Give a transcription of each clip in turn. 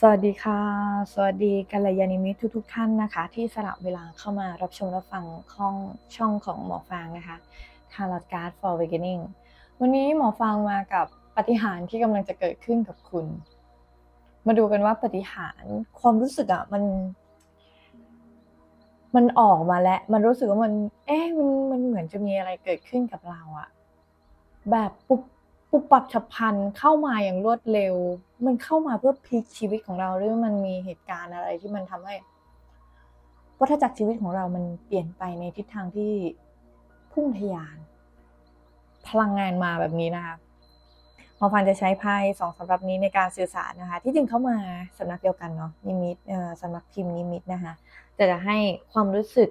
สวัสดีค่ะ สวัสดีกัลยาณิมิตรทุกๆท่านนะคะ ที่สละเวลาเข้ามารับชมรับฟังข้องช่องของหมอฟางนะคะ Tarot Card for Beginning วันนี้หมอฟางมากับปฏิหารที่กำลังจะเกิดขึ้นกับคุณ มาดูกันว่าปฏิหารความรู้สึกอะมัน มันออกมาแล้ว มันรู้สึกว่ามัน เอ๊ะมันมันเหมือนจะมีอะไรเกิดขึ้นกับเราอะแบบปุ๊บ ปุบปับฉับพลันเข้ามาอย่างรวดเร็ว มันเข้ามาเพื่อพลิกชีวิตของเราหรือมันมีเหตุการณ์อะไรที่มันทำให้วัฏจักรชีวิตของเรามันเปลี่ยนไปในทิศทางที่พุ่งทะยาน พลังงานมาแบบนี้นะคะหมอฟันจะใช้ไพ่สองสำหรับนี้ในการสื่อสารนะคะ ที่จริงเข้ามาสำนักเดียวกันเนาะนิมิตสำนักพิมพ์นิมิตนะคะแต่จะให้ความรู้สึก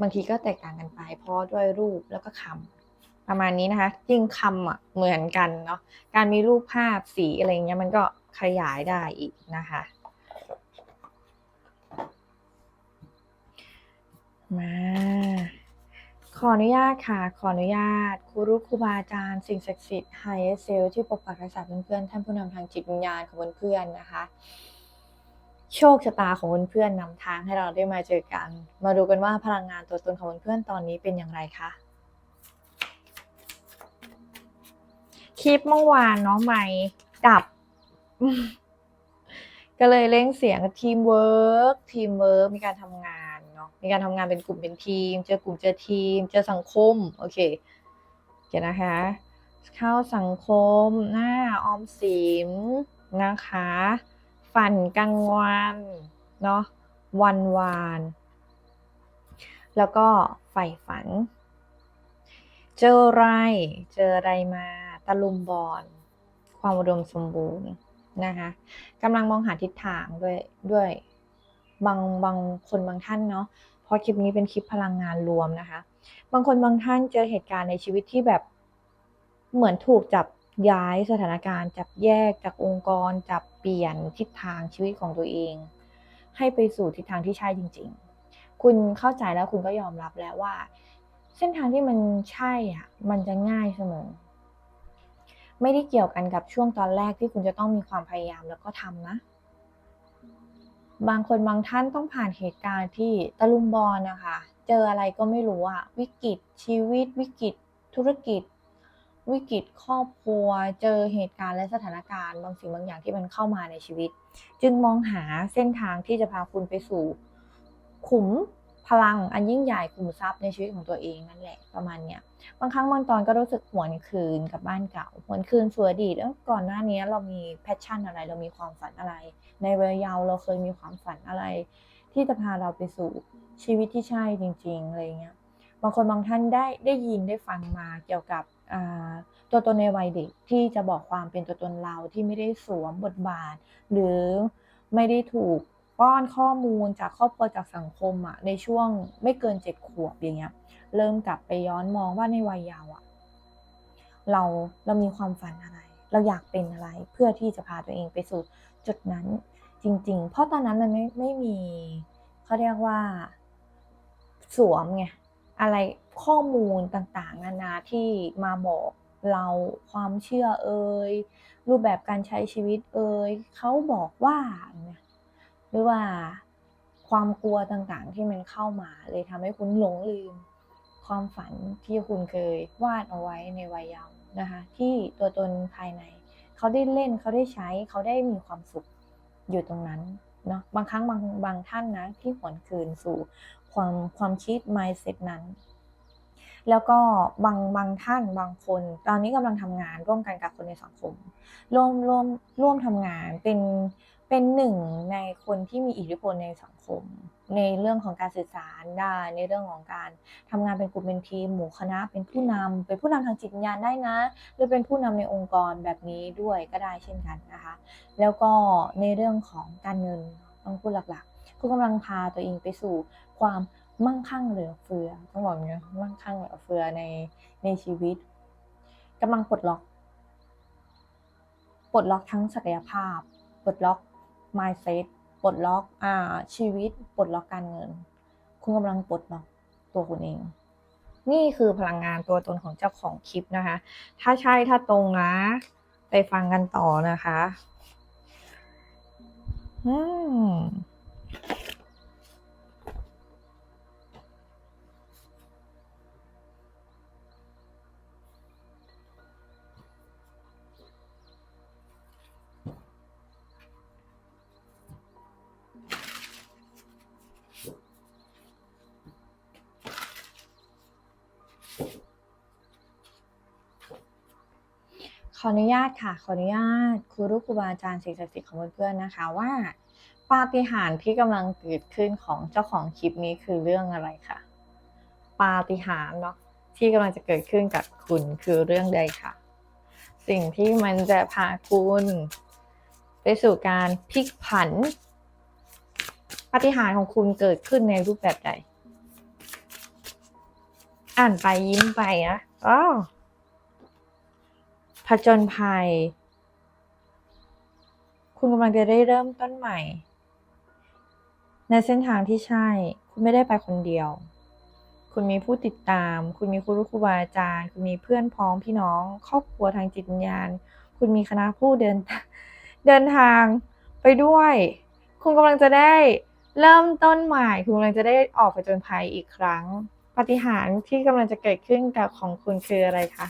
บางทีก็แตกต่างกันไป เพราะด้วยรูปแล้วก็คำ ประมาณนี้นะคะจริงคำอะเหมือนกันเนาะการมีรูปภาพสีอะไรเงี้ยมันก็ขยายได้อีกนะคะมาขออนุญาตค่ะ ขออนุญาตครูรุครูบาอาจารย์สิ่งศักดิ์สิทธิ์ไฮเซลที่ปกปักรักษาเพื่อนๆท่านผู้นำทางจิตวิญญาณของเพื่อนๆนะคะ โชคชะตาของเพื่อนๆนำทางให้เราได้มาเจอกัน มาดูกันว่าพลังงานตัวตนของเพื่อนๆตอนนี้เป็นอย่างไรคะ คลิปเมื่อวานเนาะไม่ดับ ก็เลยเร่งเสียงทีมเวิร์กทีมเวิร์กมีการทำงานเนาะมีการทำงานเป็นกลุ่มเป็นทีม เจอกลุ่มเจอทีม เจอสังคม โอเคโอเคนะคะ เข้าสังคมหน้าออมสินนะคะ ฝันกลางวันเนาะวันวาน แล้วก็ใฝ่ฝัน เจออะไร เจออะไรมา ตะลุมบอลความอุดมสมบูรณ์นะคะกำลังมองหาทิศทางด้วยด้วยบางบางคนบางท่านเนาะเพราะคลิปนี้เป็นคลิปพลังงานรวมนะคะ บางคนบางท่านเจอเหตุการณ์ในชีวิตที่แบบเหมือนถูกจับย้ายสถานการณ์ จับแยกจากองค์กร จับเปลี่ยนทิศทางชีวิตของตัวเอง ให้ไปสู่ทิศทางที่ใช่จริง ๆ คุณเข้าใจแล้วคุณก็ยอมรับแล้วว่า เส้นทางที่มันใช่อะมันจะง่ายเสมอ ไม่ได้เกี่ยวกันกับช่วงตอนแรกที่คุณจะต้องมีความพยายามแล้วก็ทำนะ บางคนบางท่านต้องผ่านเหตุการณ์ที่ตะลุมบอลนะคะ เจออะไรก็ไม่รู้อะวิกฤตชีวิต วิกฤตธุรกิจ วิกฤตครอบครัว เจอเหตุการณ์และสถานการณ์ บางสิ่งบางอย่างที่มันเข้ามาในชีวิต จึงมองหาเส้นทางที่จะพาคุณไปสู่ ขุม พลังอันยิ่งใหญ่ขุมทรัพย์ในชีวิตของตัวเองนั่นแหละประมาณเนี้ยบางครั้งบางตอนก็รู้สึกหวนคืนกับบ้านเก่าหวนคืนสู่อดีตเอ้ยก่อนหน้านี้เรามีแพชชั่นอะไร เรามีความฝันอะไร ในวัยเยาว์เราเคยมีความฝันอะไร ที่จะพาเราไปสู่ชีวิตที่ใช่จริงๆอะไรเงี้ยบางคนบางท่านได้ได้ยินได้ฟังมาเกี่ยวกับตัวตนในวัยเด็กที่จะบอกความเป็นตัวตนเราที่ไม่ได้สวมบทบาท หรือไม่ได้ถูก ป้อนข้อมูลจากครอบครัวจากสังคมอะในช่วงไม่เกินเจ็ดขวบอย่างเงี้ย เริ่มกลับไปย้อนมองว่าในวัยเยาว์อะเราเรามีความฝันอะไร เราอยากเป็นอะไรเพื่อที่จะพาตัวเองไปสู่จุดนั้นจริง ๆ เพราะตอนนั้นมันไม่ไม่มีเขาเรียกว่าสวมไงอะไรข้อมูลต่างๆ นานาที่มาบอกเราความเชื่อเอ่ยรูปแบบการใช้ชีวิตเอ่ยเขาบอกว่าเนี่ย หรือว่าความกลัวต่างๆที่มันเข้ามา เลยทำให้คุณหลงลืม ความฝันที่คุณเคยวาดเอาไว้ในวัยเยาว์นะคะ ที่ตัวตนภายใน เขาได้เล่นเขาได้ใช้เขาได้มีความสุขอยู่ตรงนั้นเนาะบางครั้งบางบางท่านนะที่หวนคืนสู่ความความคิด mindset นั้น แล้วก็บางบางท่านบางคน ตอนนี้กำลังทำงานร่วมกันกับคนในสังคม ร่วมร่วมร่วมทำงานเป็น เป็นหนึ่งในคนที่มีอิทธิพลในสังคม ในเรื่องของการสื่อสารได้ ในเรื่องของการทำงานเป็นกลุ่มเป็นทีมหมู่คณะ เป็นผู้นำเป็นผู้นำทางจิตวิญญาณได้นะ หรือเป็นผู้นำในองค์กรแบบนี้ด้วยก็ได้เช่นกันนะคะ แล้วก็ในเรื่องของการเงินต้องพูดหลักๆคุณกำลังพาตัวเองไปสู่ความมั่งคั่งเหลือเฟือต้องบอกอย่างนี้มั่งคั่งเหลือเฟือในในชีวิตกำลังปลดล็อกปลดล็อกทั้งศักยภาพ ปลดล็อก mindset ปลดล็อกอ่าชีวิตปลดล็อกการเงิน คุณกำลังปลดล็อกตัวคุณเอง นี่คือพลังงานตัวตนของเจ้าของคลิปนะคะ ถ้าใช่ถ้าตรงนะ ไปฟังกันต่อนะคะ อืม ออนุญาตค่ะ ขออนุญาตครูรูครูบาอาจารย์สิ่งศักดิ์สิทธิ์ของเพื่อนๆนะคะว่าปาฏิหาริย์ที่กำลังเกิดขึ้นของเจ้าของคลิปนี้คือเรื่องอะไรคะปาฏิหาริย์เนาะที่กำลังจะเกิดขึ้นกับคุณคือเรื่องใดคะสิ่งที่มันจะพาคุณไปสู่การพลิกผันปาฏิหาริย์ของคุณเกิดขึ้นในรูปแบบใด อ่านไปยิ้มไปนะอ้าว ผจญภัย คุณกำลังจะได้เริ่มต้นใหม่ ในเส้นทางที่ใช่ คุณไม่ได้ไปคนเดียว คุณมีผู้ติดตาม คุณมีครูครูบาอาจารย์ คุณมีเพื่อนพ้องพี่น้อง ครอบครัวทางจิตวิญญาณ คุณมีคณะผู้เดินเดินทางไปด้วย คุณกำลังจะได้เริ่มต้นใหม่ คุณกำลังจะได้ออกไปจนภัยอีกครั้ง ปฏิหารที่กำลังจะเกิดขึ้นกับของคุณคืออะไรคะ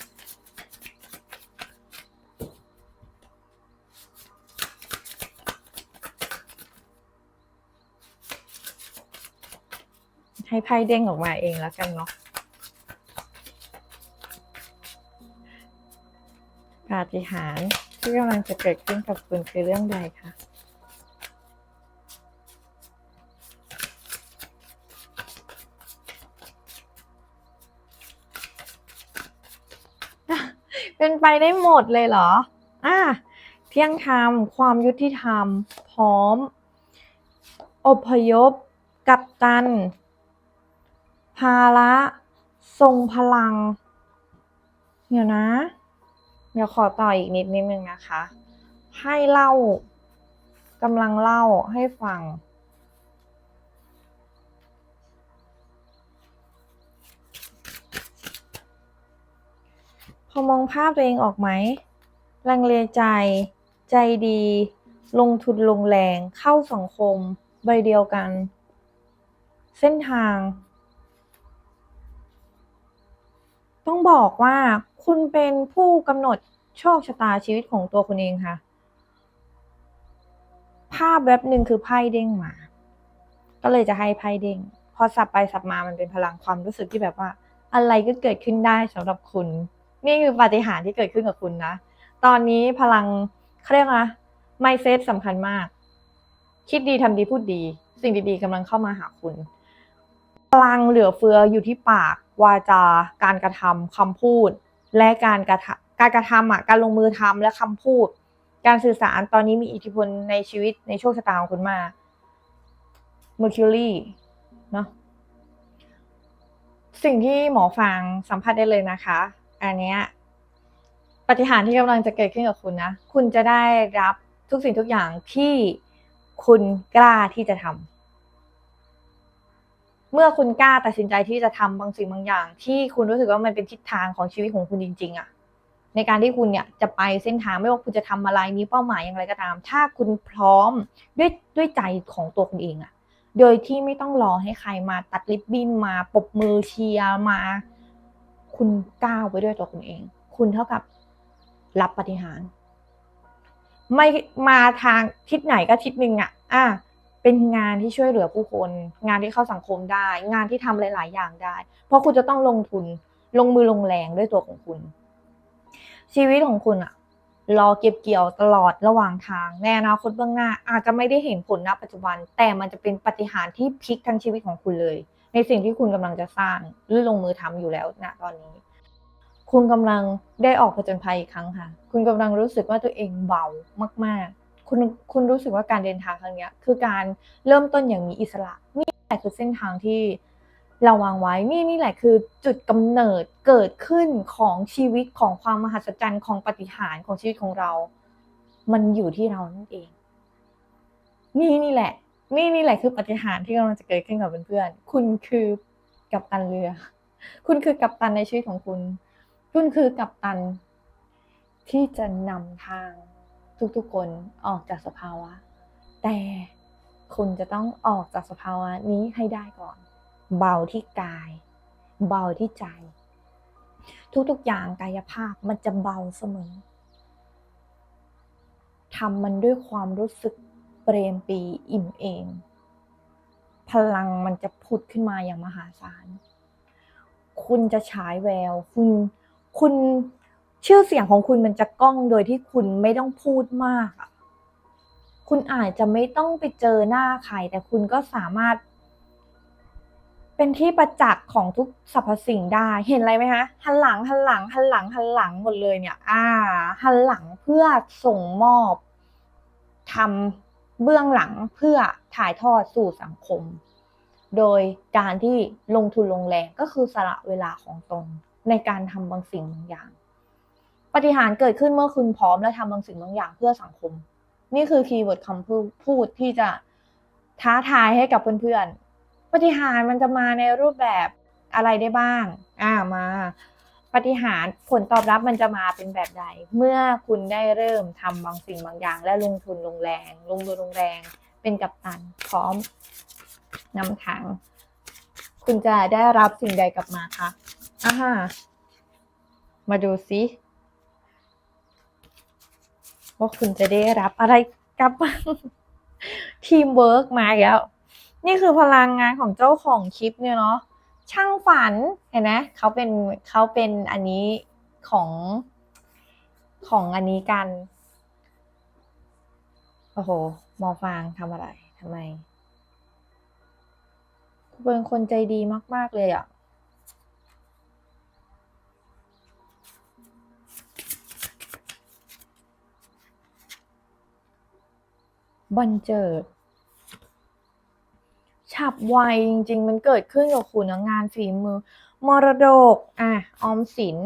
ให้ไพ่เด้งออกมาเองแล้วกันเนาะปาฏิหาริย์ที่กำลังจะเกิดขึ้นกับคุณคือเรื่องใดคะเป็นไปได้หมดเลยเหรอ อะเที่ยงธรรม ความยุติธรรม พร้อม อพยพ กัปตัน ภาระทรงพลัง เดี๋ยวนะ เดี๋ยวขอต่ออีกนิดนิดนึงนะคะ ให้เล่ากำลังเล่าให้ฟัง พอมองภาพตัวเองออกไหม ลังเลใจ ใจดี ลงทุนลงแรง เข้าสังคม ใบเดียวกัน เส้นทาง ต้องบอกว่าคุณเป็นผู้กำหนดโชคชะตาชีวิตของตัวคุณเองค่ะ ภาพแวบหนึ่งคือไพ่เด้งมา ก็เลยจะให้ไพ่เด้ง พอสับไปสับมามันเป็นพลังความรู้สึกที่แบบว่า อะไรก็เกิดขึ้นได้สำหรับคุณ นี่คือปาฏิหาริย์ที่เกิดขึ้นกับคุณนะ ตอนนี้พลังเขาเรียกนะไมเซตสำคัญมาก คิดดีทำดีพูดดี สิ่งดีๆกำลังเข้ามาหาคุณ พลังเหลือเฟืออยู่ที่ปาก วาจาการกระทำคำพูด และการกระทำการกระทำอะการลงมือทำและคำพูด การสื่อสารตอนนี้มีอิทธิพลในชีวิตในโชคชะตาของคุณมาก Mercury เนาะสิ่งที่หมอฟังสัมผัสได้เลยนะคะ อันเนี้ยปฏิหารที่กำลังจะเกิดขึ้นกับคุณนะ คุณจะได้รับทุกสิ่งทุกอย่างที่คุณกล้าที่จะทำ เมื่อคุณกล้าตัดสินใจที่จะทำบางสิ่งบางอย่าง ที่คุณรู้สึกว่ามันเป็นทิศทางของชีวิตของคุณจริง ๆอะในการที่คุณเนี่ยจะไปเส้นทางไม่ว่าคุณจะทำอะไรมีเป้าหมายอย่างไรก็ตาม ถ้าคุณพร้อมด้วยด้วยใจของตัวคุณเองอะโดยที่ไม่ต้องรอให้ใครมาตัดลิบบิ้นมาปรบมือเชียร์มา คุณก้าวไปด้วยตัวคุณเอง คุณเท่ากับรับปฏิหาร ไม่มาทางทิศไหนก็ทิศหนึ่งอะอะ เป็นงานที่ช่วยเหลือผู้คน งานที่เข้าสังคมได้ งานที่ทำหลาย ๆ อย่างได้ เพราะคุณจะต้องลงทุนลงมือลงแรงด้วยตัวของคุณ ชีวิตของคุณอะรอเก็บเกี่ยวตลอดระหว่างทางในอนาคตเบื้องหน้า อาจจะไม่ได้เห็นผลณปัจจุบัน แต่มันจะเป็นปฏิหารที่พลิกทั้งชีวิตของคุณเลย ในสิ่งที่คุณกำลังจะสร้างหรือลงมือทำอยู่แล้วณตอนนี้ คุณกำลังได้ออกผจญภัยอีกครั้งค่ะ คุณกำลังรู้สึกว่าตัวเองเบามาก ๆ คุณคุณรู้สึกว่าการเดินทางครั้งนี้คือการเริ่มต้นอย่างมีอิสระ นี่แหละคือเส้นทางที่เราวางไว้นี่นี่แหละคือจุดกำเนิดเกิดขึ้นของชีวิตของความมหัศจรรย์ของปาฏิหารย์ของชีวิตของเรา มันอยู่ที่เรานั่นเอง นี่นี่แหละ นี่นี่แหละคือปาฏิหารย์ที่กำลังจะเกิดขึ้นกับเพื่อนๆคุณคือกัปตันเรือ คุณคือกัปตันในชีวิตของคุณ คุณคือกัปตันที่จะนำทาง ทุกๆคนออกจากสภาวะ แต่คุณจะต้องออกจากสภาวะนี้ให้ได้ก่อน เบาที่กาย เบาที่ใจ ทุกๆอย่างกายภาพมันจะเบาเสมอทำมันด้วยความรู้สึกเปรมปีอิ่มเอง พลังมันจะผุดขึ้นมาอย่างมหาศาล คุณจะฉายแวว คุณ คุณ ชื่อเสียงของคุณมันจะก้องโดยที่คุณไม่ต้องพูดมากอะคุณอาจจะไม่ต้องไปเจอหน้าใคร แต่คุณก็สามารถ เป็นที่ประจักษ์ของทุกสรรพสิ่งได้เห็นอะไรไหมคะหันหลังหันหลังหันหลังหันหลังหมดเลยเนี่ย อ่าหันหลังเพื่อส่งมอบทำเบื้องหลังเพื่อถ่ายทอดสู่สังคม โดยการที่ลงทุนลงแรงก็คือสละเวลาของตนในการทำบางสิ่งบางอย่าง ปฏิหารเกิดขึ้นเมื่อคุณพร้อมและทำบางสิ่งบางอย่างเพื่อสังคม นี่คือคีย์เวิร์ดคำพูดพูดที่จะท้าทายให้กับเพื่อนๆปฏิหารมันจะมาในรูปแบบอะไรได้บ้าง อ่ามาปฏิหารผลตอบรับมันจะมาเป็นแบบใด เมื่อคุณได้เริ่มทำบางสิ่งบางอย่าง และลงทุนลงแรง ลงทุนลงแรง เป็นกัปตันพร้อมนำทาง คุณจะได้รับสิ่งใดกลับมาคะอ่าฮะมาดูซิ ว่าคุณจะได้รับอะไรกลับทีมเวิร์กมาแล้ว นี่คือพลังงานของเจ้าของคลิปเนี่ยเนาะช่างฝันเห็นไหมเขาเป็นเขาเป็นอันนี้ของของอันนี้กัน โอ้โห มอฟางทำอะไรทำไมเป็นคนใจดีมาก ๆ เลยอะ่ะ บันเจิด ฉับไวจริง ๆ มันเกิดขึ้นกับคุณงานฝีมือ มรดก อะ ออมสิน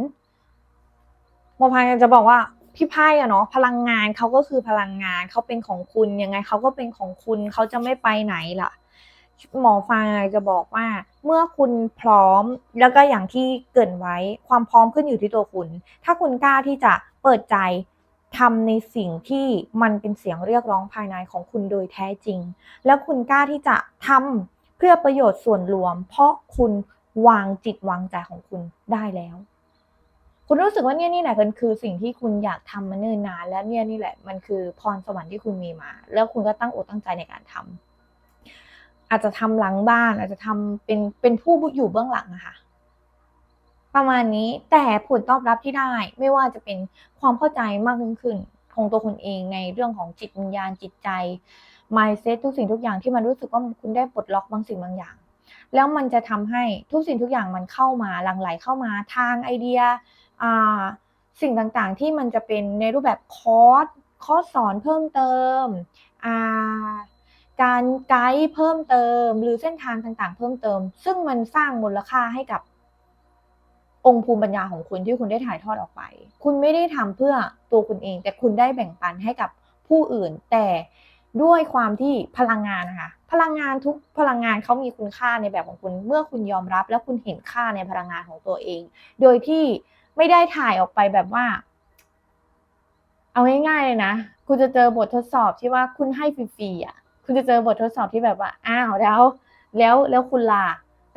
หมอพายจะบอกว่าพี่ไพ่อะเนาะพลังงานเขาก็คือพลังงานเขาเป็นของคุณยังไงเขาก็เป็นของคุณเขาจะไม่ไปไหนล่ะ หมอฟางจะบอกว่า เมื่อคุณพร้อมแล้วก็อย่างที่เกินไว้ ความพร้อมขึ้นอยู่ที่ตัวคุณ ถ้าคุณกล้าที่จะเปิดใจ ทำในสิ่งที่มันเป็นเสียงเรียกร้องภายในของคุณโดยแท้จริง แล้วคุณกล้าที่จะทำเพื่อประโยชน์ส่วนรวม เพราะคุณวางจิตวางใจของคุณได้แล้ว คุณรู้สึกว่าเนี่ยนี่แหละมันคือสิ่งที่คุณอยากทำมาเนิ่นนานและเนี่ยนี่แหละมันคือพรสวรรค์ที่คุณมีมา แล้วคุณก็ตั้งอกตั้งใจในการทำอาจจะทำหลังบ้าน อาจจะทำเป็นเป็นผู้อยู่เบื้องหลังนะคะ ประมาณนี้แต่ผลตอบรับที่ได้ไม่ว่าจะเป็นความเข้าใจมากขึ้นของตัวคุณเองในเรื่องของจิตวิญญาณจิตใจ mindset ทุกสิ่งทุกอย่างที่มันรู้สึกว่าคุณได้ปลดล็อกบางสิ่งบางอย่าง แล้วมันจะทำให้ทุกสิ่งทุกอย่างมันเข้ามาหลั่งไหลเข้ามาทางไอเดียสิ่งต่างๆ ที่มันจะเป็นในรูปแบบคอร์สคอร์สสอนเพิ่มเติมาการไกด์เพิ่มเติม หรือเส้นทางต่างๆ เพิ่มเติม ซึ่งมันสร้างมูลค่าให้กับ องค์ภูมิปัญญาของคุณที่คุณได้ถ่ายทอดออกไป คุณไม่ได้ทำเพื่อตัวคุณเอง แต่คุณได้แบ่งปันให้กับผู้อื่น แต่ด้วยความที่พลังงานนะคะพลังงานทุกพลังงานเขามีคุณค่าในแบบของคุณ เมื่อคุณยอมรับ แล้วคุณเห็นค่าในพลังงานของตัวเอง โดยที่ไม่ได้ถ่ายออกไปแบบว่า เอาง่ายๆเลยนะคุณจะเจอบททดสอบที่ว่าคุณให้ฟรีๆอะ คุณจะเจอบททดสอบที่แบบว่า อ้าวแล้ว แล้วแล้วคุณลา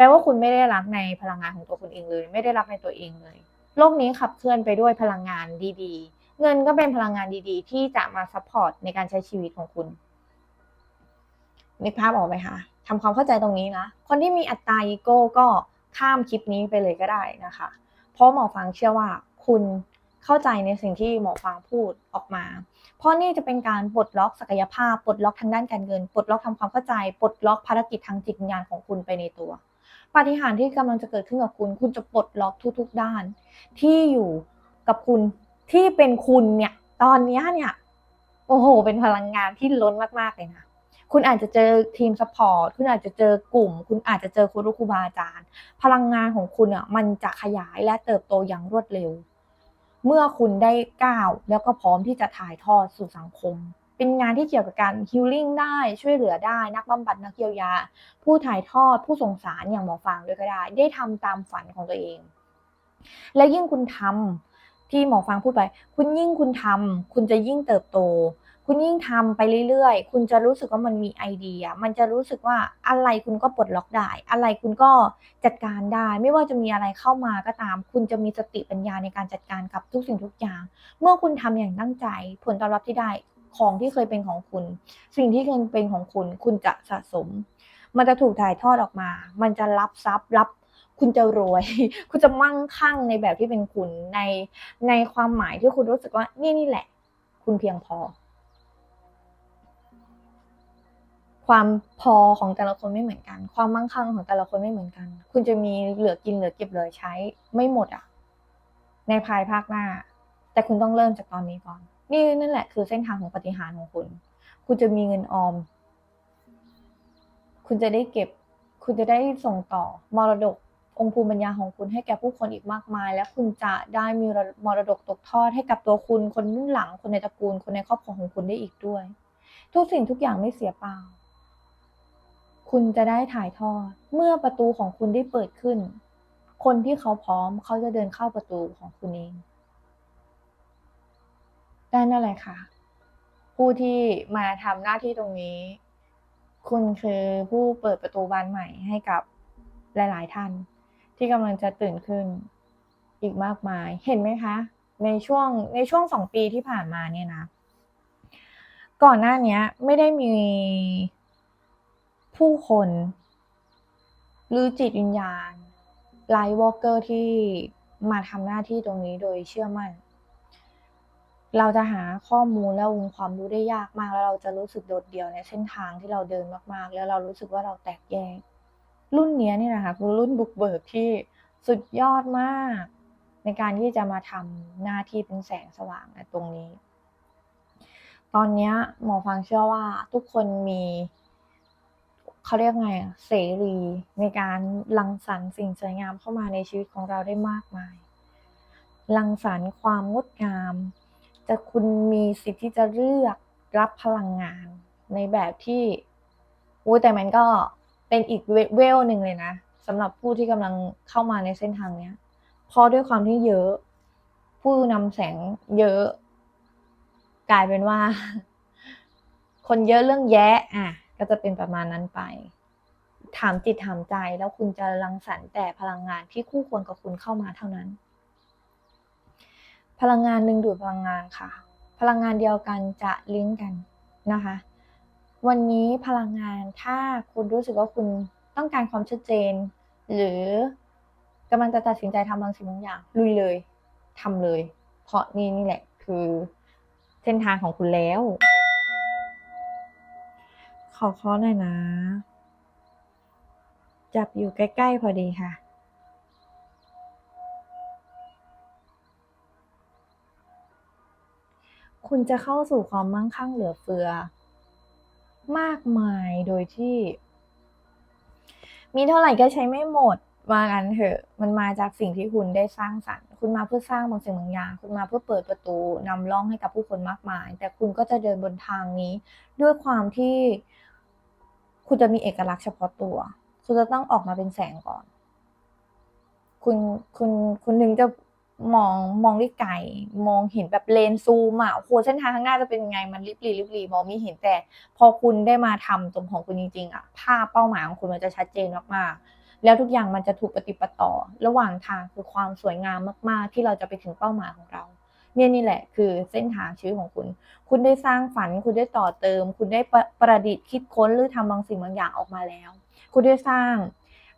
แปลว่าคุณไม่ได้รักในพลังงานของตัวคุณเองเลย ไม่ได้รักในตัวเองเลย โลกนี้ขับเคลื่อนไปด้วยพลังงานดีๆ เงินก็เป็นพลังงานดีๆ ที่จะมาซัพพอร์ตในการใช้ชีวิตของคุณนึกภาพออกไหมคะทำความเข้าใจตรงนี้นะ คนที่มีอัตราอีโก้ก็ข้ามคลิปนี้ไปเลยก็ได้นะคะ เพราะหมอฟังเชื่อว่าคุณเข้าใจในสิ่งที่หมอฟังพูดออกมา เพราะนี่จะเป็นการปลดล็อกศักยภาพ ปลดล็อกทางด้านการเงิน ปลดล็อกทำความเข้าใจ ปลดล็อกภารกิจทางจิตวิญญาณของคุณไปในตัว ปาฏิหาริย์ที่กำลังจะเกิดขึ้นกับคุณ คุณจะปลดล็อกทุก ๆ ด้าน ที่อยู่กับคุณที่เป็นคุณเนี่ย ตอนนี้เนี่ยโอ้โห เป็นพลังงานที่ล้นมากๆเลยนะคุณอาจจะเจอทีมซัพพอร์ตคุณอาจจะเจอกลุ่ม คุณอาจจะเจอครูครูบาอาจารย์ พลังงานของคุณอะมันจะขยายและเติบโตอย่างรวดเร็ว เมื่อคุณได้ก้าวแล้วก็พร้อมที่จะถ่ายทอดสู่สังคม เป็นงานที่เกี่ยวกับการฮิลลิ่งได้ช่วยเหลือได้นักบำบัดนักเยียวยา ผู้ถ่ายทอดผู้ส่งสารอย่างหมอฟังด้วยก็ได้ ได้ทำตามฝันของตัวเอง และยิ่งคุณทำที่หมอฟังพูดไป คุณยิ่งคุณทำคุณจะยิ่งเติบโต คุณยิ่งทำไปเรื่อยๆ คุณจะรู้สึกว่ามันมีไอเดีย มันจะรู้สึกว่าอะไรคุณก็ปลดล็อกได้ อะไรคุณก็จัดการได้ ไม่ว่าจะมีอะไรเข้ามาก็ตาม คุณจะมีสติปัญญาในการจัดการกับทุกสิ่งทุกอย่าง เมื่อคุณทำอย่างตั้งใจ ผลตอบรับที่ได้ ของที่เคยเป็นของคุณ สิ่งที่เคยเป็นของคุณ คุณจะสะสม มันจะถูกถ่ายทอดออกมา มันจะรับทรัพย์รับคุณจะรวย คุณจะมั่งคั่งในแบบที่เป็นคุณในในความหมายที่คุณรู้สึกว่า นี่นี่แหละ คุณเพียงพอ ความพอของแต่ละคนไม่เหมือนกัน ความมั่งคั่งของแต่ละคนไม่เหมือนกัน คุณจะมีเหลือกินเหลือเก็บเหลือใช้ ไม่หมดอะ ในภายภาคหน้า แต่คุณต้องเริ่มจากตอนนี้ก่อน นี่นั่นแหละคือเส้นทางของปฏิหารของคุณ คุณจะมีเงินออม คุณจะได้เก็บ คุณจะได้ส่งต่อมรดกองค์ภูมิปัญญาของคุณให้แก่ผู้คนอีกมากมาย และคุณจะได้มีมรดกตกทอดให้กับตัวคุณ คนรุ่นหลัง คนในตระกูล คนในครอบครัวของคุณได้อีกด้วย ทุกสิ่งทุกอย่างไม่เสียเปล่า คุณจะได้ถ่ายทอด เมื่อประตูของคุณได้เปิดขึ้น คนที่เขาพร้อมเขาจะเดินเข้าประตูของคุณเอง ด้นั่นแหละค่ะผู้ที่มาทำหน้าที่ตรงนี้ คุณคือผู้เปิดประตูบานใหม่ให้กับหลาย ๆ ท่าน ที่กำลังจะตื่นขึ้นอีกมากมาย เห็นไหมคะ ในช่วงในช่วงสองปีที่ผ่านมาเนี่ยนะ ก่อนหน้านี้ไม่ได้มีผู้คน หรือจิตวิญญาณไลท์วอล์กเกอร์ที่มาทำหน้าที่ตรงนี้โดยเชื่อมั่น เราจะหาข้อมูลและองค์ความรู้ได้ยากมาก แล้วเราจะรู้สึกโดดเดี่ยวในเส้นทางที่เราเดินมากๆ แล้วเรารู้สึกว่าเราแตกแยก รุ่นนี้นี่นะคะคือรุ่นบุกเบิกที่สุดยอดมาก ในการที่จะมาทำหน้าที่เป็นแสงสว่างในตรงนี้ ตอนนี้หมอฟังเชื่อว่าทุกคนมีเขาเรียกไงเสรีในการรังสรรค์สิ่งสวยงามเข้ามาในชีวิตของเราได้มากมาย รังสรรค์ความงดงาม จะคุณมีสิทธิ์ที่จะเลือกรับพลังงาน ในแบบที่อู้แต่มันก็เป็นอีกเวลหนึ่งเลยนะสำหรับผู้ที่กำลังเข้ามาในเส้นทางเนี้ยเพราะด้วยความที่เยอะ ผู้นำแสงเยอะ กลายเป็นว่า คนเยอะเรื่องแยะ อะ ก็จะเป็นประมาณนั้นไป ถามจิตถามใจแล้วคุณจะรังสรรค์แต่พลังงานที่คู่ควรกับคุณเข้ามาเท่านั้น พลังงานหนึ่งดูดพลังงานค่ะ พลังงานเดียวกันจะลิงก์กันนะคะ วันนี้พลังงานถ้าคุณรู้สึกว่าคุณต้องการความชัดเจน หรือกำลังจะตัดสินใจทำบางสิ่งบางอย่างลุยเลยทำเลย เพราะนี่นี่แหละคือเส้นทางของคุณแล้ว ขอข้อหน่อยนะ จับอยู่ใกล้ ๆ พอดีค่ะ คุณจะเข้าสู่ความมั่งคั่งเหลือเฟือ มากมายโดยที่ มีเท่าไหร่ก็ใช้ไม่หมดว่ากันเถอะ มันมาจากสิ่งที่คุณได้สร้างสรรค์ คุณมาเพื่อสร้างบางสิ่งบางอย่าง คุณมาเพื่อเปิดประตูนำร่องให้กับผู้คนมากมาย แต่คุณก็จะเดินบนทางนี้ ด้วยความที่ คุณจะมีเอกลักษณ์เฉพาะตัว คุณจะต้องออกมาเป็นแสงก่อน คุณ คุณ คุณถึงจะ มองมองได้ไกลมองเห็นแบบเลนซูมอะโอ้โหเส้นทางข้างหน้าจะเป็นยังไงมันริบหรี่ริบหรี่มองไม่เห็นแต่ พอคุณได้มาทำตรงของคุณจริงๆอะภาพเป้าหมายของคุณมันจะชัดเจนมากๆแล้วทุกอย่างมันจะถูกปฏิปต่อ ระหว่างทางคือความสวยงามมากๆ ที่เราจะไปถึงเป้าหมายของเราเนี่ยนี่แหละคือเส้นทางชีวิตของคุณ คุณได้สร้างฝัน คุณได้ต่อเติม คุณได้ประประดิษฐ์คิดค้นหรือทำบางสิ่งบางอย่างออกมาแล้ว คุณได้สร้าง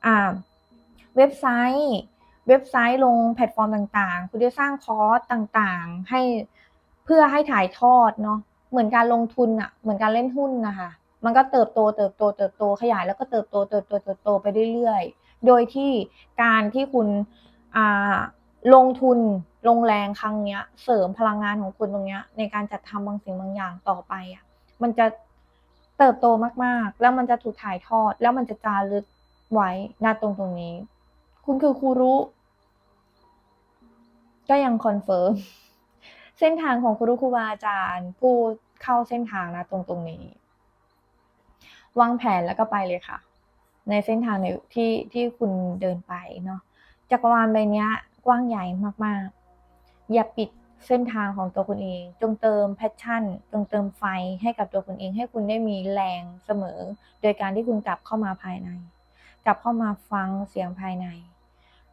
อ่าเว็บไซต์ เว็บไซต์ลงแพลตฟอร์มต่างๆ คุณได้สร้างคอร์สต่างๆ ให้เพื่อให้ถ่ายทอดเนาะเหมือนการลงทุนอะเหมือนการเล่นหุ้นนะคะมันก็เติบโตเติบโตเติบโตขยายแล้วก็เติบโตเติบโตเติบโตไปเรื่อยๆ โดยที่การที่คุณอ่าลงทุนลงแรงครั้งเนี้ย เสริมพลังงานของคุณตรงเนี้ย ในการจัดทำบางสิ่งบางอย่างต่อไปอะมันจะเติบโตมากๆ แล้วมันจะถูกถ่ายทอด แล้วมันจะจารึกไว้ณตรงตรงนี้ คุณคือครูรู้ ก็ยังคอนเฟิร์มเส้นทางของครูรู้ครูบาอาจารย์ผู้เข้าเส้นทางนะตรงตรงนี้ วางแผนแล้วก็ไปเลยค่ะ ในเส้นทางในที่ที่คุณเดินไปเนาะจักรวาลใบนี้กว้างใหญ่มากๆ อย่าปิดเส้นทางของตัวคุณเอง จงเติมแพชชั่น จงเติมไฟให้กับตัวคุณเอง ให้คุณได้มีแรงเสมอ โดยการที่คุณกลับเข้ามาภายใน กลับเข้ามาฟังเสียงภายใน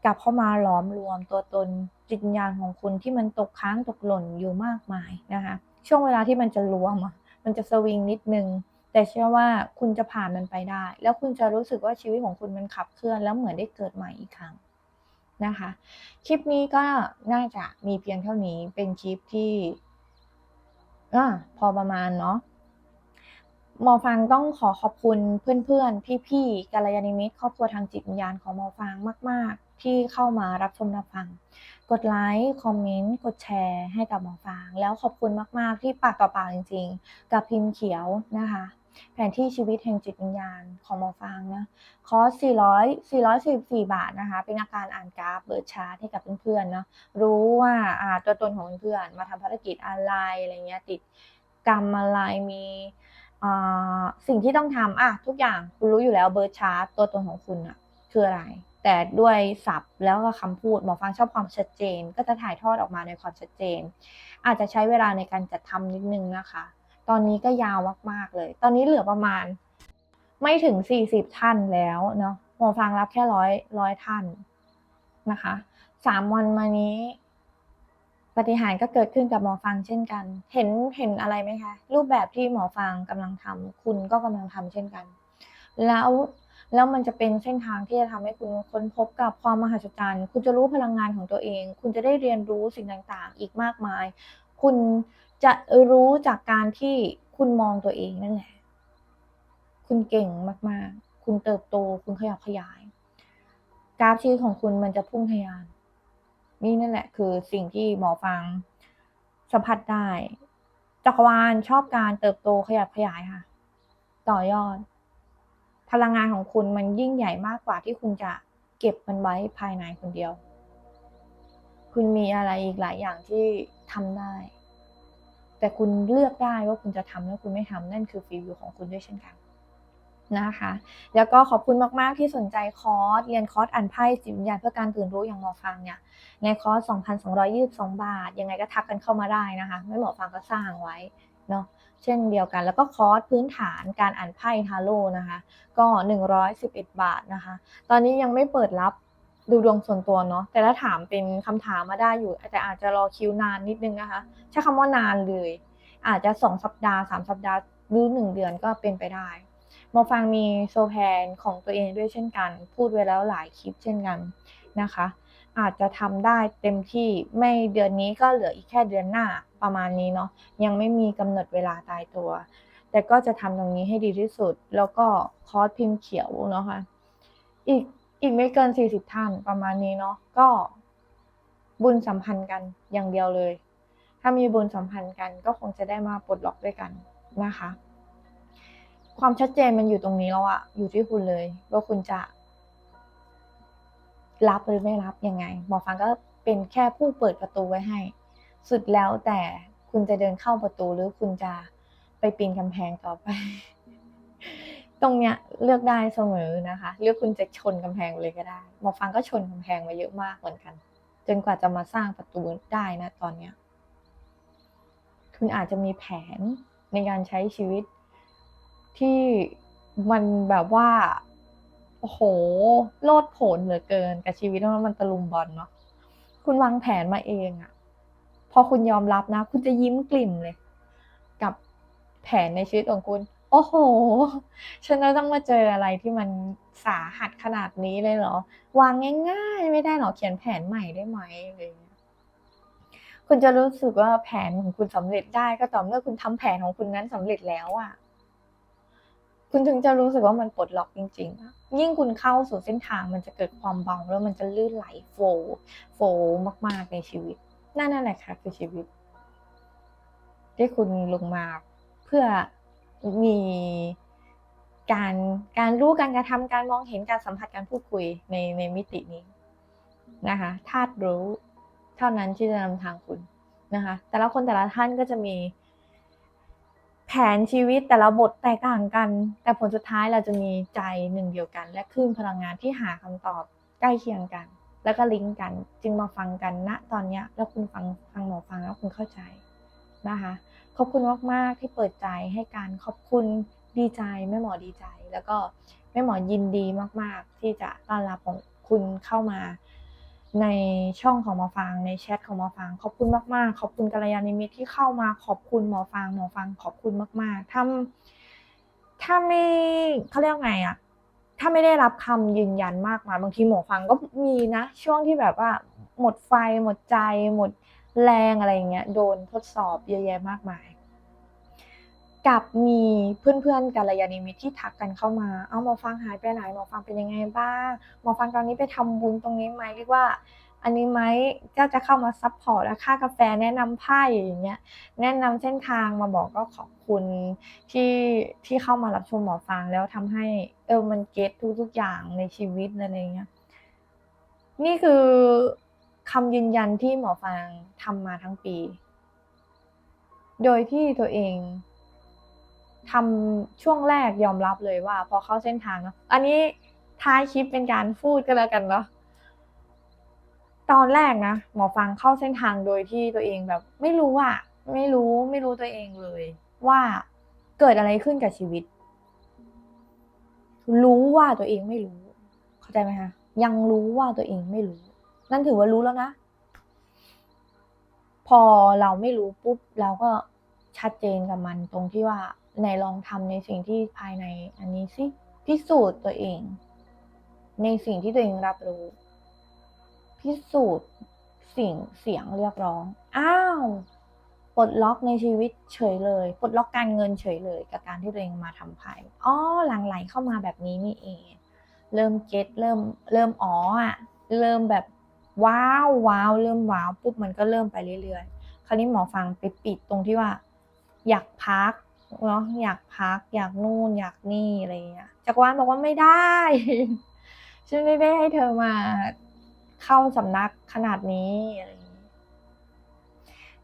กลับเข้ามาหลอมรวมตัวตนจิตญาณของคุณที่มันตกค้างตกหล่นอยู่มากมายนะคะ ช่วงเวลาที่มันจะรวมมันจะสวิงนิดนึง แต่เชื่อว่าคุณจะผ่านมันไปได้ แล้วคุณจะรู้สึกว่าชีวิตของคุณมันขับเคลื่อนแล้วเหมือนได้เกิดใหม่อีกครั้งนะคะ คลิปนี้ก็น่าจะมีเพียงเท่านี้เป็นคลิปที่อพอประมาณเนาะหมอฟังต้องขอขอบคุณเพื่อนๆ พี่ๆกัลยาณมิตรครอบครัวทางจิตวิญญาณของหมอฟังมาก ๆ ที่เข้ามารับชมรับฟัง กดไลค์คอมเมนต์กดแชร์ให้กับหมอฟาง แล้วขอบคุณมากๆที่ปากต่อปากจริง ๆ กับพิมพ์เขียวนะคะแผนที่ชีวิตแห่งจิตวิญญาณของหมอฟางนะคอร์ส400 444 บาทนะคะ เป็นอาการอ่านกราฟเบิร์ชาร์ตให้กับเพื่อนๆเนาะรู้ว่าอ่าตัวตนของเพื่อนมาทำภารกิจอะไรอะไรเงี้ยติดกรรมอะไรมีอ่าสิ่งที่ต้องทำอะทุกอย่างคุณรู้อยู่แล้วเบิร์ชาร์ตตัวตนของคุณอะคืออะไร แต่ด้วยศัพท์แล้วก็คำพูดหมอฟังชอบความชัดเจน ก็จะถ่ายทอดออกมาในความชัดเจน อาจจะใช้เวลาในการจัดทำนิดนึงนะคะ ตอนนี้ก็ยาวมากๆเลย ตอนนี้เหลือประมาณ ไม่ถึง 40 ท่านแล้วเนาะหมอฟังรับแค่ร้อยร้อยท่านนะคะสามวันมานี้ปฏิหารก็เกิดขึ้นกับหมอฟังเช่นกัน เห็นเห็นอะไรไหมคะ รูปแบบที่หมอฟังกำลังทำคุณก็กำลังทำเช่นกัน แล้ว แล้วมันจะเป็นเส้นทางที่จะทำให้คุณค้นพบกับความมหัศจรรย์ คุณจะรู้พลังงานของตัวเอง คุณจะได้เรียนรู้สิ่งต่างๆ อีกมากมาย คุณจะรู้จากการที่คุณมองตัวเองนั่นแหละ คุณเก่งมากๆ คุณเติบโต คุณขยับขยาย กราฟชีวิตของคุณมันจะพุ่งทะยาน นี่นั่นแหละ คือสิ่งที่หมอฟังสัมผัสได้ จักรวาลชอบการเติบโตขยับขยายค่ะ ต่อยอด พลังงานของคุณมันยิ่งใหญ่มากกว่าที่คุณจะเก็บมันไว้ภายในคนเดียว คุณมีอะไรอีกหลายอย่างที่ทำได้ แต่คุณเลือกได้ว่าคุณจะทำแล้วคุณไม่ทำนั่นคือฟีลของคุณด้วยเช่นกันนะคะ แล้วก็ขอบคุณมากๆที่สนใจคอร์สเรียนคอร์สอ่านไพ่จิตวิญญาณเพื่อการตื่นรู้อย่างหมอฟังเนี่ย ในคอร์ส 2,222 บาท ยังไงก็ทักกันเข้ามาได้นะคะ ไม่หมอฟังก็สร้างไว้เนาะ เช่นเดียวกัน แล้วก็คอร์สพื้นฐานการอ่านไพ่ทาโร่นะคะ ก็ 111 บาทนะคะ ตอนนี้ยังไม่เปิดรับดูดวงส่วนตัวเนาะแต่ถ้าถามเป็นคำถามมาได้อยู่แต่อาจจะรอคิวนานนิดนึงนะคะใช้คำว่านานเลย อาจจะ 2 สัปดาห์ 3 สัปดาห์หรือ 1 เดือนก็เป็นไปได้มอฟังมีโซแพนของตัวเองด้วยเช่นกัน พูดไว้แล้วหลายคลิปเช่นกันนะคะ อาจจะทำได้เต็มที่ไม่เดือนนี้ก็เหลืออีกแค่เดือนหน้าประมาณนี้เนาะยังไม่มีกำหนดเวลาตายตัว แต่ก็จะทำตรงนี้ให้ดีที่สุด แล้วก็คอร์สพิมพ์เขียวเนาะคะ่ะอีกอีกไม่เกิน 40 ท่านประมาณนี้เนาะก็บุญสัมพันธ์กันอย่างเดียวเลย ถ้ามีบุญสัมพันธ์กันก็คงจะได้มาปลดล็อกด้วยกันนะคะ ความชัดเจนมันอยู่ตรงนี้แล้วอะอยู่ที่คุณเลย ว่าคุณจะ รับหรือไม่รับยังไง หมอฟังก็เป็นแค่ผู้เปิดประตูไว้ให้ สุดแล้วแต่คุณจะเดินเข้าประตูหรือคุณจะไปปีนกำแพงต่อไป ตรงเนี้ยเลือกได้เสมอนะคะเลือกคุณจะชนกำแพงเลยก็ได้หมอฟังก็ชนกำแพงมาเยอะมากเหมือนกัน จนกว่าจะมาสร้างประตูได้นะตอนเนี้ยคุณอาจจะมีแผนในการใช้ชีวิตที่มันแบบว่า โอ้โห โลดโผนเหลือเกิน กับชีวิตแล้วมันตะลุมบอลเนาะคุณวางแผนมาเองอะพอคุณยอมรับนะ คุณจะยิ้มกลิ่มเลย กับแผนในชีวิตของคุณ โอ้โห ฉันจะต้องมาเจออะไรที่มันสาหัสขนาดนี้เลยเหรอ วางง่ายๆ ไม่ได้หรอเขียนแผนใหม่ได้ไหมอะไรอย่างเงี้ยคุณจะรู้สึกว่าแผนของคุณสำเร็จได้ก็ต่อเมื่อคุณทำแผนของคุณนั้นสำเร็จแล้วอะ คุณถึงจะรู้สึกว่ามันปลดล็อกจริงๆ ยิ่งคุณเข้าสู่เส้นทางมันจะเกิดความเบาแล้วมันจะลื่นไหลโฟล์โฟล์มากๆในชีวิต นั่นนั่นแหละค่ะคือชีวิต ที่คุณลงมาเพื่อมีการการรู้การกระทำการมองเห็นการสัมผัสการพูดคุยในในมิตินี้นะคะธาตุรู้เท่านั้นที่จะนำทางคุณนะคะ แต่ละคนแต่ละท่านก็จะมี แผนชีวิตแต่ละบทแตกต่างกัน แต่ผลสุดท้ายเราจะมีใจหนึ่งเดียวกัน และคลื่นพลังงานที่หาคำตอบใกล้เคียงกัน แล้วก็ลิงก์กัน จึงมาฟังกันณตอนเนี้ยแล้วคุณฟังฟังหมอฟังแล้วคุณเข้าใจนะคะขอบคุณมากๆที่เปิดใจให้การขอบคุณดีใจแม่หมอดีใจ แล้วก็แม่หมอยินดีมาก ๆ ที่จะต้อนรับของคุณเข้ามา ในช่องของหมอฟางในแชทของหมอฟางขอบคุณมากๆ ขอบคุณกัลยาณมิตรที่เข้ามาขอบคุณหมอฟางหมอฟางขอบคุณมากๆถ้าถ้าไม่เขาเรียกไงอะถ้าไม่ได้รับคำยืนยันมากมายบางทีหมอฟังก็มีนะช่วงที่แบบว่า หมดไฟหมดใจ หมดแรงอะไรอย่างเงี้ยโดนทดสอบเยอะแยะมากมาย กับมีเพื่อนๆกัลยาณมิตรที่ทักกันเข้ามา เอาหมอฟังหายไปไหนหมอฟังเป็นยังไงบ้างหมอฟังตอนนี้ไปทำบุญตรงนี้ไหมเรียกว่า อันนี้ไหมก็จะเข้ามาซัพพอร์ตและค่ากาแฟแนะนำไพ่อย่างเงี้ยแนะนำเส้นทางมาบอกก็ขอบคุณที่ที่เข้ามารับชมหมอฟังแล้วทำให้เออมันเก็ตทุกๆอย่างในชีวิตอะไรเงี้ยนี่คือคำยืนยันที่หมอฟังทำมาทั้งปี โดยที่ตัวเอง ทำช่วงแรกยอมรับเลยว่า พอเข้าเส้นทางเนาะอันนี้ท้ายคลิปเป็นการพูดก็แล้วกันเนาะตอนแรกนะหมอฟังเข้าเส้นทางโดยที่ตัวเองแบบ ไม่รู้อะไม่รู้ไม่รู้ตัวเองเลย ว่าเกิดอะไรขึ้นกับชีวิต รู้ว่าตัวเองไม่รู้ เข้าใจไหมคะยังรู้ว่าตัวเองไม่รู้ นั่นถือว่ารู้แล้วนะ พอเราไม่รู้ปุ๊บเราก็ชัดเจนกับมันตรงที่ว่า ไหนลองทำในสิ่งที่ภายในอันนี้สิพิสูจน์ตัวเอง ในสิ่งที่ตัวเองรับรู้ พิสูจน์สิ่งเสียงเรียกร้อง อ้าวปลดล็อกในชีวิตเฉยเลยปลดล็อกการเงินเฉยเลย กับการที่ตัวเองมาทำไพ่อ๋อหลังไหลเข้ามาแบบนี้นี่เอง เริ่มเก็ตเริ่มเริ่มอ๋ออะเริ่มแบบว้าวว้าวเริ่มว้าวปุ๊บมันก็เริ่มไปเรื่อยๆ คราวนี้หมอฟังไปปิดตรงที่ว่า อยากพัก เนาะอยากพัก อยากนู่น อยากนี่อะไรเงี้ยจักรวาลบอกว่าไม่ได้ ฉันไม่ได้ให้เธอมาเข้าสำนักขนาดนี้อะไรอย่างนี้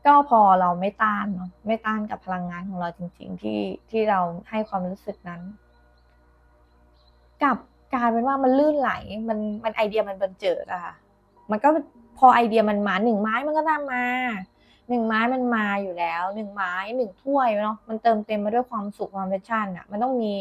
ก็พอเราไม่ต้านเนาะไม่ต้านกับพลังงานของเราจริง ๆ ที่ที่เราให้ความรู้สึกนั้นกับกลายเป็นว่ามันลื่นไหล มันมันไอเดียมันบันเจิดอะค่ะ มันก็พอไอเดียมันมาหนึ่งไม้มันก็ตามมา หนึ่งไม้มันมาอยู่แล้วหนึ่งไม้หนึ่งถ้วยเนาะมันเติมเต็มมาด้วยความสุขความเพชชั่นอะมันต้องมี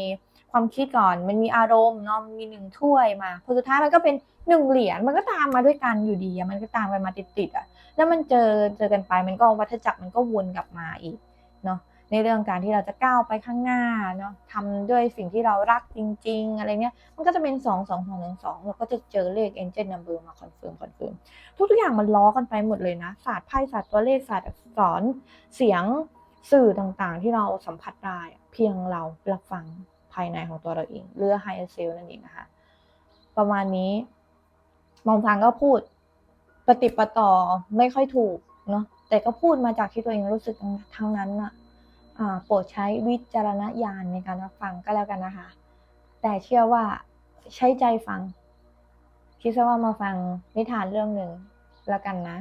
ความคิดก่อน มันมีอารมณ์เนาะมีหนึ่งถ้วยมาพอสุดท้ายมันก็เป็นหนึ่งเหรียญมันก็ตามมาด้วยกันอยู่ดีอะมันก็ตามกันมาติดๆอะแล้วมันเจอเจอกันไปมันก็วัฏจักรมันก็วนกลับมาอีกเนาะ ในเรื่องการที่เราจะก้าวไปข้างหน้าเนาะทำด้วยสิ่งที่เรารักจริง ๆ อะไรเงี้ยมันก็จะเป็นสองสองสองหนึ่งสองเราก็จะเจอเลข angel number มาคอนเฟิร์มคอนเฟิร์มทุกๆอย่างมันล้อกันไปหมดเลยนะศาสตร์ไพ่ศาสตร์ตัวเลขศาสตร์อักษรเสียงสื่อต่างๆ ที่เราสัมผัสได้เพียงเรารับฟังภายในของตัวเราเองเรือ higher self นั่นเองนะคะประมาณนี้มองฟังก็พูดปฏิปต่อไม่ค่อยถูกเนาะแต่ก็พูดมาจากที่ตัวเองรู้สึกทั้งนั้นอะ โปรดใช้วิจารณญาณในการรับฟังก็แล้วกันนะคะ แต่เชื่อว่าใช้ใจฟัง คิดซะว่ามาฟังนิทานเรื่องหนึ่งแล้วกันนะ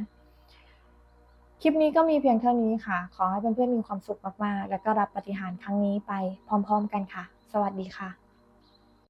คลิปนี้ก็มีเพียงเท่านี้ค่ะ ขอให้เพื่อนๆมีความสุขมากๆ แล้วก็รับปฏิหารครั้งนี้ไปพร้อม ๆ กันค่ะ สวัสดีค่ะ